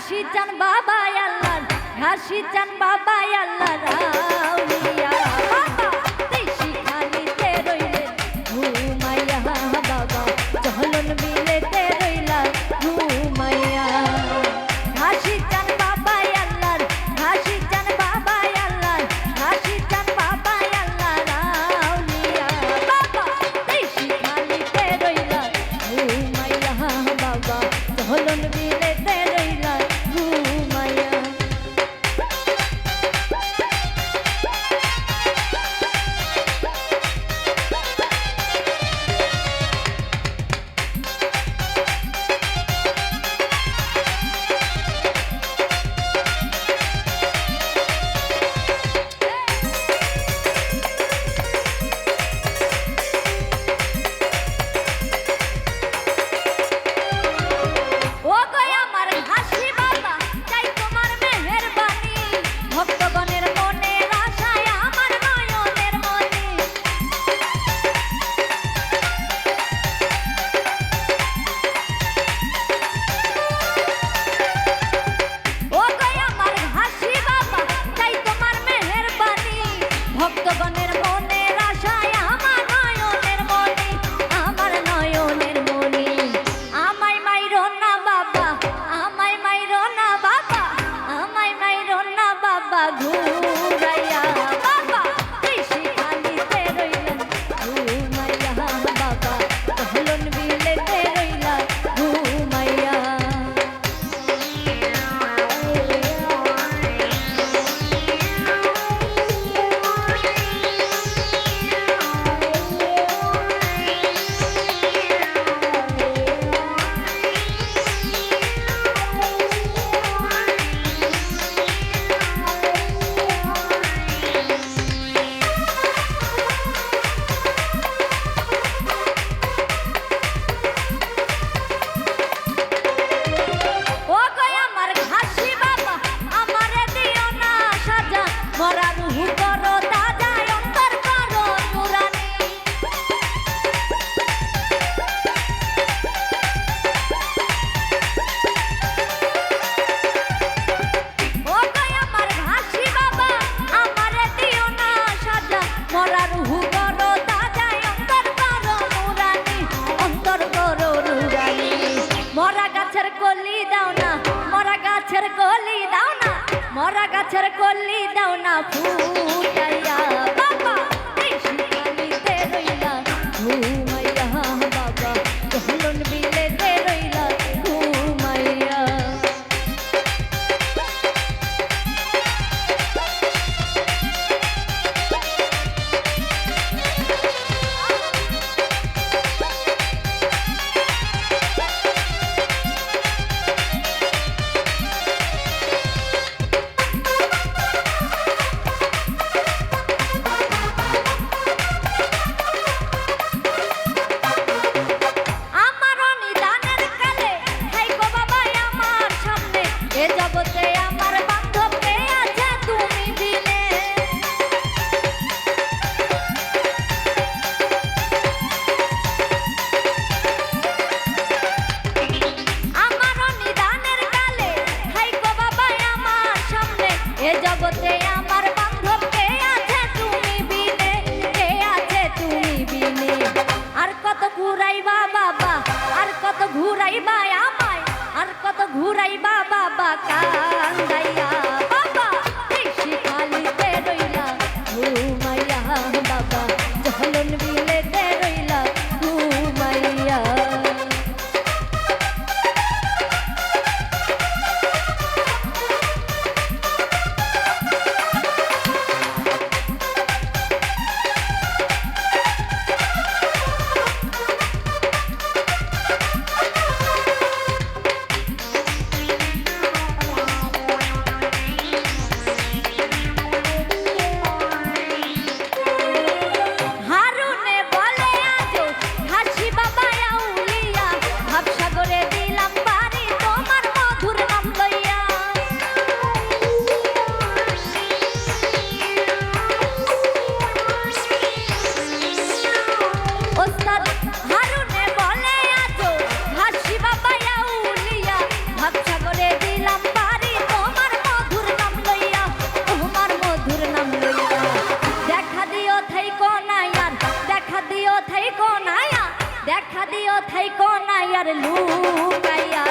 ঘাসি চান বাবা আল্লাহ ঘাসি চান বাবা আল্লাহ রাউলিয়া কলি দাও না মরা গাছের কলি দাও না ফুটাইয়া জগতে আমার বান্ধব কে আছে তুমি বিনে? কে আছে তুমি বিনে? আর কত ঘুরাইবা বাবা, আর কত ঘুরাইবা আমায়, আর কত ঘুরাইবা বাবা কান্দাইয়া। থাইকো না আর লুকাইয়া।